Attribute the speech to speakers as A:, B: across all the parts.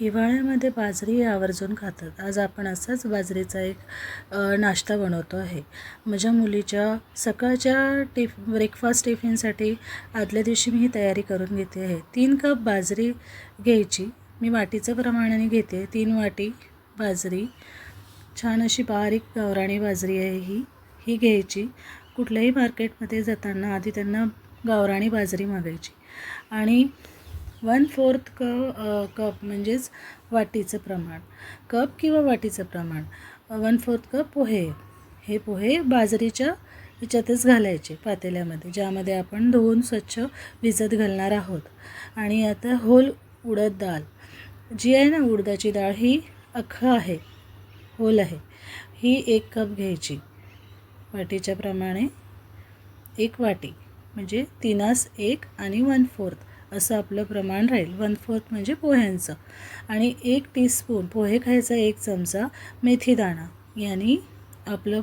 A: हिवाळ्यामध्ये बाजरी आवर्जून खातात. आज आपण असाच बाजरीचा एक नाश्ता बनवतो आहे. माझ्या मुलीच्या सकाळच्या टिफ ब्रेकफास्ट टिफिनसाठी आदल्या दिवशी मी ही तयारी करून घेते आहे. तीन कप बाजरी घ्यायची. मी वाटीचं प्रमाणाने घेते. तीन वाटी बाजरी. छान अशी बारीक गावराणी बाजरी आहे ही. ही घ्यायची. कुठल्याही मार्केटमध्ये जाताना आधी त्यांना गावराणी बाजरी मागायची. आणि वन फोर्थ क कप म्हणजेच वाटीचं प्रमाण. कप किंवा वाटीचं प्रमाण. One fourth cup pohe. हे पोहे बाजरीच्या ह्याच्यातच घालायचे पातेल्यामध्ये ज्यामध्ये आपण धुवून स्वच्छ भिजत घालणार आहोत. आणि आता होल उडद डाळ जी आहे ना उडदाची डाळ ही अख्खं आहे. होल आहे. ही एक कप घ्यायची. वाटीच्या प्रमाणे एक वाटी. म्हणजे तिनास एक आणि वन फोर्थ. असं आपलं प्रमाण राहील. वन फोर्थ म्हणजे पोह्यांचं. आणि एक टीस्पून पोहे खायचा एक चमचा मेथीदाणा यांनी आपलं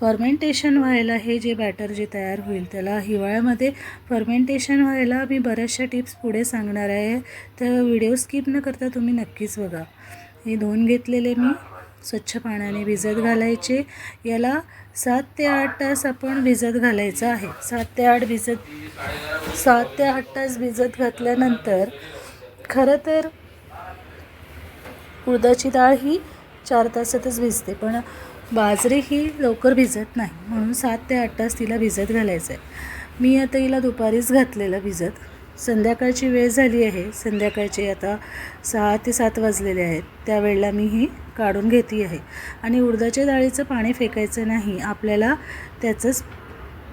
A: फर्मेंटेशन व्हायला हे जे बॅटर जे तयार होईल त्याला हिवाळ्यामध्ये फर्मेंटेशन व्हायला मी बऱ्याचशा टिप्स पुढे सांगणार आहे. तर व्हिडिओ स्किप न करता तुम्ही नक्कीच बघा. हे धुवून घेतलेले मी. स्वच्छ पाण्याने भिजत घालायचे. याला सात ते आठ तास आपण भिजत घालायचं आहे. सात ते आठ भिजत सात ते आठ तास भिजत घातल्यानंतर खरं तर उडदाची डाळ ही चार तासातच भिजते पण बाजरी ही लवकर भिजत नाही. म्हणून सात ते आठ तास तिला भिजत घालायचं आहे मी आता हिला दुपारीच घातलेलं भिजत. संध्याकाळची वेळ झाली आहे. संध्याकाळचे आता सहा ते सात वाजलेले आहेत. त्यावेळेला मी ही काढून घेते आहे. आणि उडदाच्या डाळीचं पाणी फेकायचं नाही. आपल्याला त्याचंच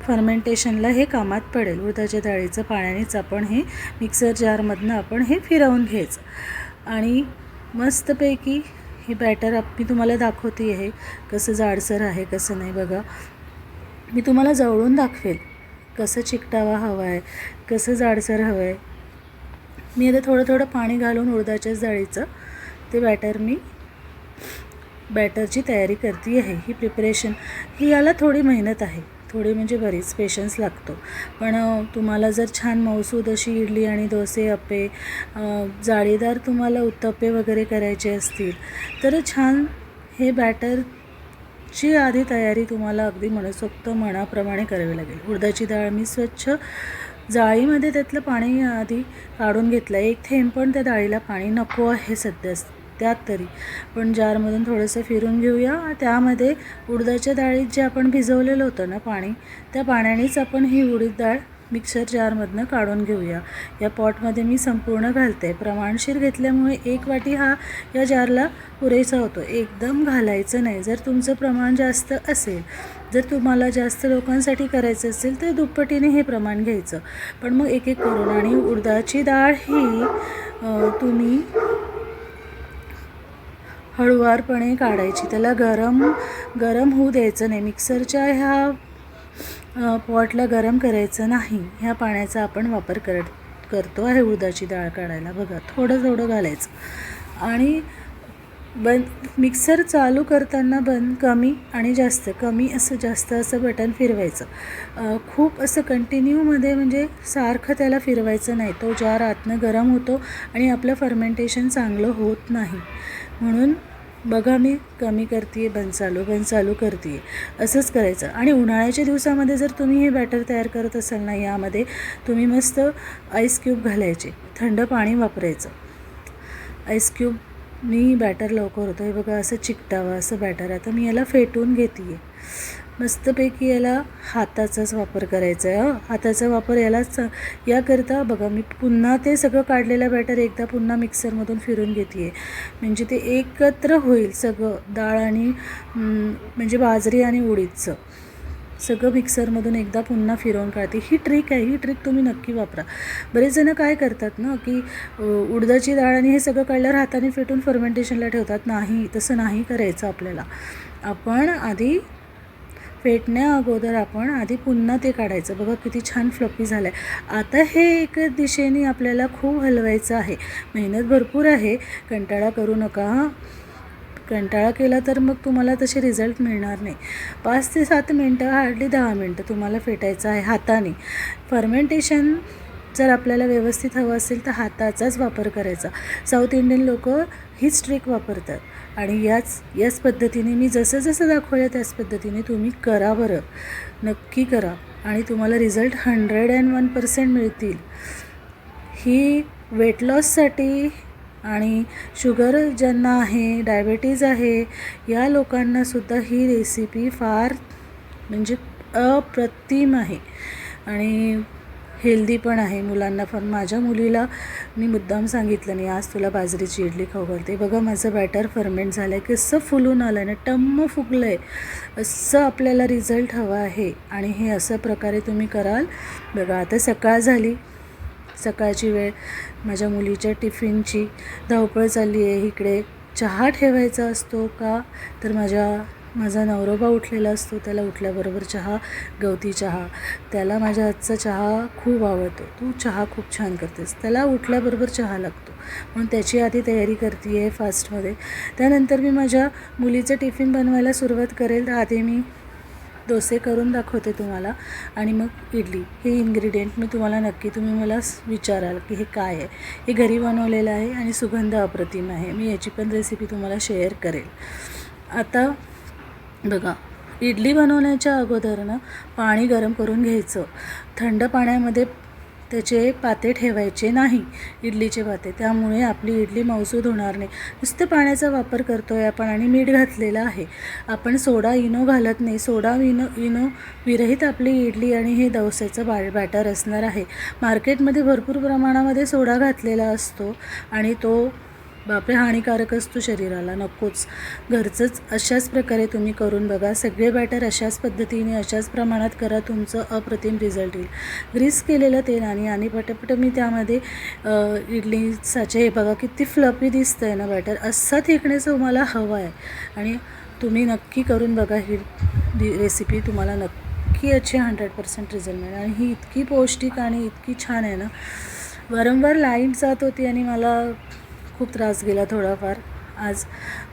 A: फर्मेंटेशनला हे कामात पडेल. उडदाच्या डाळीचं पाण्यानेच आपण हे मिक्सर जारमधनं आपण हे फिरवून घ्यायचं. आणि मस्तपैकी हे बॅटर आप मी तुम्हाला दाखवते आहे कसं जाडसर आहे कसं नाही बघा. मी तुम्हाला जवळून दाखवेल. कसं चिकटावा हवा आहे कसं जाडसर हवं आहे मी आता थोडं थोडं पाणी घालून उडदाच्याच जाळीचं ते बॅटर मी बॅटरची तयारी करते आहे. ही प्रिपरेशन ही याला थोडी मेहनत आहे. थोडी म्हणजे बरीच पेशन्स लागतो. पण तुम्हाला जर छान मौसूद अशी इडली आणि डोसे अप्पे जाळीदार तुम्हाला उत्तप्पे वगैरे करायचे असतील तर छान हे बॅटर ची आधी तयारी तुम्हाला अगदी मनसोक्त मनाप्रमाणे करावी लागेल. उडदाची डाळ मी स्वच्छ जाळीमध्ये त्यातलं पाणी आधी काढून घेतलं एक थेंब पण त्या डाळीला पाणी नको आहे सध्या. त्यात तरी. पण जारमधून थोडंसं फिरून घेऊया. त्यामध्ये उडदाच्या डाळीत जे आपण भिजवलेलं होतं ना पाणी त्या पाण्यानेच आपण ही उडीद डाळ मिक्सर जारमधनं काढून घेऊया. या पॉटमध्ये मी संपूर्ण घालते. प्रमाणशीर घेतल्यामुळे एक वाटी हा या जारला पुरेसा होतो. एकदम घालायचं नाही. जर तुमचं प्रमाण जास्त असेल जर तुम्हाला जास्त लोकांसाठी करायचं असेल तर दुप्पटीने हे प्रमाण घ्यायचं. पण मग एक एक करून आणि उडदाची डाळ ही तुम्ही हळुवारपणे काढायची. त्याला गरम गरम होऊ द्यायचं नाही. मिक्सरच्या ह्या पॉटला गरम करायचं नाही. ह्या पाण्याचा आपण वापर कर करतो आहे उडदाची डाळ काढायला. बघा थोडं थोडं घालायचं. आणि बंद मिक्सर चालू करताना बंद कमी आणि जास्त कमी असं जास्त असं बटन फिरवायचं. खूप असं कंटिन्यूमध्ये म्हणजे सारखं त्याला फिरवायचं नाही. तो जार आतनं गरम होतो आणि आपलं फर्मेंटेशन चांगलं होत नाही. म्हणून बघा मी कमी करते बंद चालू बंद चालू करते असंच करायचं. आणि उन्हाळ्याच्या दिवसामध्ये जर तुम्ही हे बॅटर तयार करत असाल ना यामध्ये तुम्ही मस्त आईस क्यूब घालायचे. थंड पाणी वापरायचं. आईस क्यूबनी बॅटर लवकर होतं. हे बघा असं चिकटावं असं बॅटर आता मी याला फेटून घेते आहे मस्तपैकी याला हाताचाच वापर करायचा आहे हाताचा वापर यालाच याकरता बघा मी पुन्हा ते सगळं काढलेलं बॅटर एकदा पुन्हा मिक्सरमधून फिरून घेते आहे म्हणजे ते एकत्र होईल सगळं डाळ आणि म्हणजे बाजरी आणि उडीदचं. सगळं मिक्सरमधून एकदा पुन्हा फिरवून काढते. ही ट्रिक आहे ही ट्रिक तुम्ही नक्की वापरा. बरेच जणं काय करतात ना की उडदाची डाळ आणि हे सगळं काढल्यावर हाताने फेटून फर्मेंटेशनला ठेवतात. नाही तसं नाही करायचं आपल्याला. आपण आधी फेटण्या अगोदर आपण आधी पुन्हा ते काढायचं. बघा किती छान फ्लफी झालं आहे आता हे एक दिशेने आपल्याला खूप हलवायचं आहे. मेहनत भरपूर आहे. कंटाळा करू नका हां. कंटाळा केला तर मग तुम्हाला तसे रिझल्ट मिळणार नाही. पाच ते सात मिनटं हार्डली दहा मिनटं तुम्हाला फेटायचं आहे हाताने. फर्मेंटेशन जर आपल्याला व्यवस्थित हवं असेल तर हाताचाच वापर करायचा. साऊथ इंडियन लोक हीच ट्रिक वापरतात. आणि याच याच पद्धतीने मी जसं जसं दाखवलं त्याच पद्धतीने तुम्ही करा बरं. नक्की करा. आणि तुम्हाला result hundred and one percent मिळतील. ही वेट लॉससाठी आणि शुगर ज्यांना आहे डायबेटीज आहे या लोकांनासुद्धा ही रेसिपी फार म्हणजे अप्रतिम आहे. आणि हेल्दी पण आहे मुलांना. पण माझ्या मुलीला मी मुद्दाम सांगितलं नाही आज तुला बाजरीची इडली खाऊ घालते. बघा माझं बॅटर फर्मेंट झालं आहे कसं फुलून आलं आहे ना टम्म फुगलं आहे असं आपल्याला रिझल्ट हवा आहे आणि हे असं प्रकारे तुम्ही कराल. बघा आता सकाळ झाली. सकाळची वेळ माझ्या मुलीच्या टिफिनची धावपळ चालली आहे. इकडे चहा ठेवायचा असतो का? तर माझ्या माझा नवरोबा उठलेला असतो त्याला उठल्याबरोबर चहा गवती चहा. त्याला माझ्या हातचा चहा खूप आवडतो. तू चहा खूप छान करतेस. त्याला उठल्याबरोबर चहा लागतो. म्हणून त्याची आधी तयारी करते आहे फास्टमध्ये. त्यानंतर मी माझ्या मुलीचं टिफिन बनवायला सुरुवात करेल. तर आधी मी डोसे करून दाखवते तुम्हाला आणि मग इडली. हे इन्ग्रेडियंट मी तुम्हाला नक्की तुम्ही मला विचाराल की हे काय आहे? हे घरी बनवलेलं आहे आणि सुगंध अप्रतिम आहे. मी याची पण रेसिपी तुम्हाला शेअर करेल. आता बघा इडली बनवण्याच्या अगोदर ना पाणी गरम करून घ्यायचं. थंड पाण्यामध्ये त्याचे पाते ठेवायचे नाही इडलीचे पाते. त्यामुळे आपली इडली मौसूद होणार नाही. नुसतं पाण्याचा वापर करतो आहे आपण आणि मीठ घातलेलं आहे. आपण सोडा इनो घालत नाही. सोडा इनो इनो विरहित आपली इडली आणि हे दवसेचं बा बॅटर असणार आहे. मार्केटमध्ये भरपूर प्रमाणामध्ये सोडा घातलेला असतो आणि तो बापरे हानिकारक असतो शरीराला नकोच. घरचंच अशाच प्रकारे तुम्ही करून बघा. सगळे बॅटर अशाच पद्धतीने अशाच प्रमाणात करा तुमचं अप्रतिम रिझल्ट येईल. ग्रीस केलेलं तेल आणि आणि पटापट मी त्यामध्ये इडली साचे हे बघा किती फ्लपी दिसतं आहे ना बॅटर असा थेकण्याचं मला हवं आहे आणि तुम्ही नक्की करून बघा ही रेसिपी तुम्हाला नक्की अच्छे हंड्रेड पर्सेंट रिझल्ट मिळेल. आणि ही इतकी पौष्टिक आणि इतकी छान आहे ना. वारंवार लाइट जात होती आणि मला खूप त्रास गेला थोडाफार. आज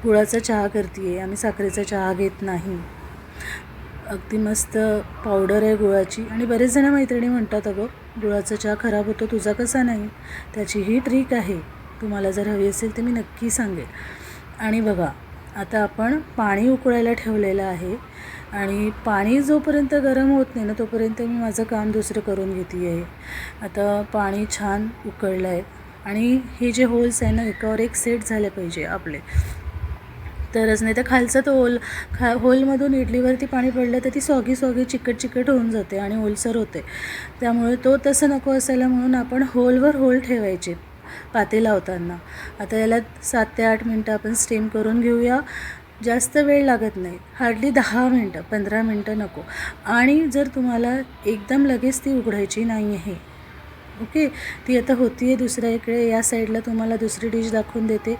A: गुळाचा चहा करते आहे आम्ही साखरेचा चहा घेत नाही. अगदी मस्त पावडर आहे गुळाची. आणि बरेच जण मैत्रिणी म्हणतात अगं गुळाचा चहा खराब होतो तुझा कसा नाही? त्याची ही ट्रिक आहे. तुम्हाला जर हवी असेल तर मी नक्की सांगेल आणि बघा आता आपण पाणी उकळायला ठेवलेलं आहे. आणि पाणी जोपर्यंत गरम होत नाही ना तोपर्यंत मी माझं काम दुसरं करून घेते आहे आता पाणी छान उकळलं आहे आणि हे जे होल्स आहे ना एकावर एक सेट झाले पाहिजे आपले. तरच नाही तर खालचं तो होल खा होलमधून इडलीवरती पाणी पडलं तर ती सॉगी सॉगी चिकट चिकट होऊन जाते आणि ओलसर होते. त्यामुळे तो तसं नको असायला म्हणून आपण होलवर होल ठेवायचे पाते लावताना. आता याला सात ते आठ मिनटं आपण स्टीम करून घेऊया. जास्त वेळ लागत नाही. हार्डली दहा मिनटं पंधरा मिनटं नको. आणि जर तुम्हाला एकदम लगेच ती उघडायची नाही आहे ओके ती आता होती आहे दुसऱ्या इकडे या साईडला तुम्हाला दुसरी डिश दाखवून देते.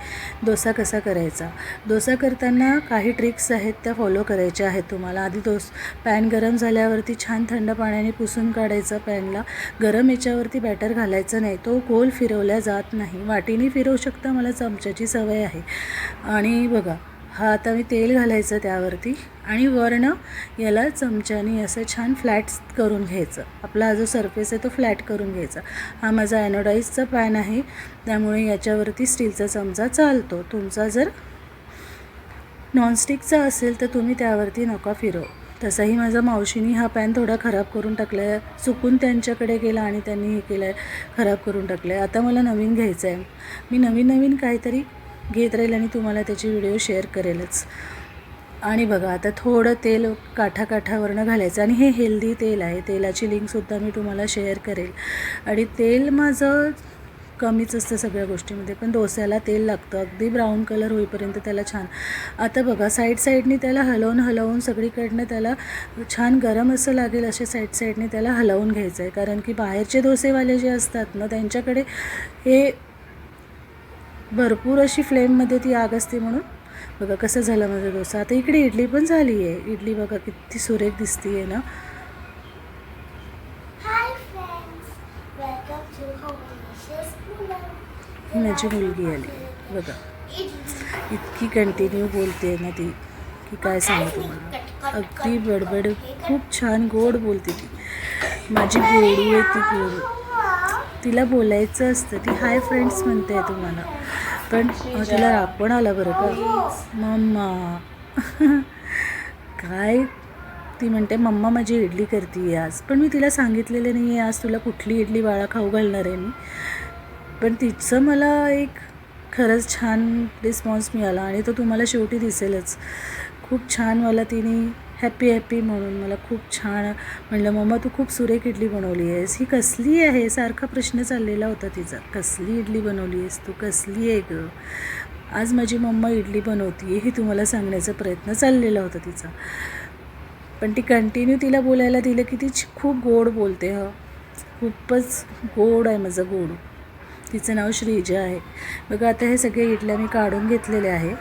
A: डोसा कसा करायचा? डोसा करताना काही ट्रिक्स आहेत त्या फॉलो करायच्या आहेत तुम्हाला. आधी डोस पॅन गरम झाल्यावरती छान थंड पाण्याने पुसून काढायचा पॅनला. गरम याच्यावरती बॅटर घालायचं नाही. तो गोल फिरवल्या जात नाही. वाटीने फिरवू शकता मला चमच्याची सवय आहे. आणि बघा हा आता मी तेल घालायचं त्यावरती आणि वरनं याला चमच्याने असं छान फ्लॅट करून घ्यायचं. आपला हा जो सरफेस आहे तो फ्लॅट करून घ्यायचा. हा माझा ॲनोडाईजचा पॅन आहे. त्यामुळे याच्यावरती स्टीलचा चमचा चालतो. तुमचा जर नॉनस्टिकचा असेल तर तुम्ही त्यावरती नका फिरव. तसाही माझा मावशीनी हा पॅन थोडा खराब करून टाकला आहे चुकून त्यांच्याकडे गेला आणि त्यांनी हे केलं आहे खराब करून टाकलं आहे आता मला नवीन घ्यायचं आहे मी नवीन नवीन काहीतरी घेत राहील आणि तुम्हाला त्याचे व्हिडिओ शेअर करेलच. आणि बघा आता थोडं तेल काठाकाठावरनं घालायचं. आणि हे हेल्दी तेल आहे. तेलाची लिंकसुद्धा मी तुम्हाला शेअर करेल. आणि तेल माझं कमीच असतं सगळ्या गोष्टीमध्ये पण डोस्याला तेल लागतं. अगदी ब्राऊन कलर होईपर्यंत त्याला छान. आता बघा साईड साईडनी त्याला हलवून हलवून सगळीकडनं त्याला छान गरम असं लागेल असे साईड साईडने त्याला हलवून घ्यायचं आहे कारण की बाहेरचे डोसेवाले जे असतात ना त्यांच्याकडे हे भरपूर अशी फ्लेममध्ये ती आग असते म्हणून. बघा कसं झालं माझा डोसा. आता इकडे इडली पण झाली आहे इडली बघा किती सुरेख दिसती आहे ना माझी मुलगी आली. बघा. इतकी कंटिन्यू बोलते ना ती की काय सांगू तुम्हाला. अगदी बडबड खूप छान गोड बोलते ती. माझी गोडू आहे ती गोडू. तिला बोलायचं असतं. ती हाय फ्रेंड्स म्हणते तुम्हाला. पण तुला तिला राग आला बरं का? मम्मा. काय? ती म्हणते मम्मा माझी इडली करते आज. पण मी तिला सांगितलेलं नाही आहे आज तुला कुठली इडली बाळा खाऊ घालणार आहे मी. पण तिचं मला एक खरंच छान रिस्पॉन्स मिळाला आणि तो तुम्हाला शेवटी दिसेलच. खूप छान मला तिने हॅपी हॅपी म्हणून. मला खूप छान म्हणलं मम्मा तू खूप सुरेख इडली बनवली आहेस. ही कसली आहे? सारखा प्रश्न चाललेला होता तिचा. कसली इडली बनवली आहेस तू? कसली आहे गं? आज माझी मम्मा इडली बनवते हे तुम्हाला सांगण्याचा प्रयत्न चाललेला होता तिचा. पण ती कंटिन्यू तिला बोलायला दिलं की ती खूप गोड बोलते ह. खूपच गोड आहे माझं गोड. तिचं नाव श्रीजा आहे. बघा आता हे सगळे इडल्या मी काढून घेतलेले आहे.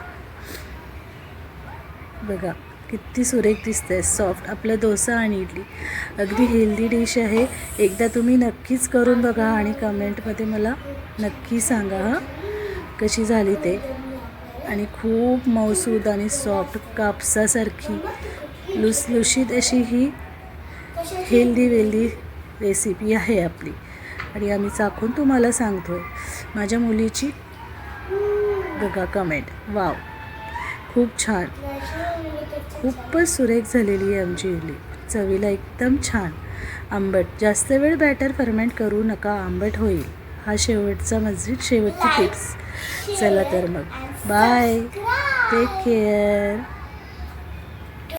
A: बघा किती सुरेख दिसते सॉफ्ट आपला डोसा आणि इडली. अगदी हेल्दी डिश आहे. एकदा तुम्ही नक्कीच करून बघा आणि कमेंटमध्ये मला नक्की सांगा हां? कशी झाली ते? आणि खूप मौसूद आणि सॉफ्ट कापसासारखी लुसलुशीत अशी ही हेल्दी वेल्दी रेसिपी आहे आपली. आणि आम्ही चाखून तुम्हाला सांगतो माझ्या मुलीची बघा कमेंट वाव खूप छान. खूपच सुरेख झालेली आहे आमची इडली. चवीला एकदम छान. आंबट. जास्त वेळ बॅटर फर्मेंट करू नका आंबट होईल. हा शेवटचा मस्जिद शेवटची टिप्स चला तर मग. Bye take care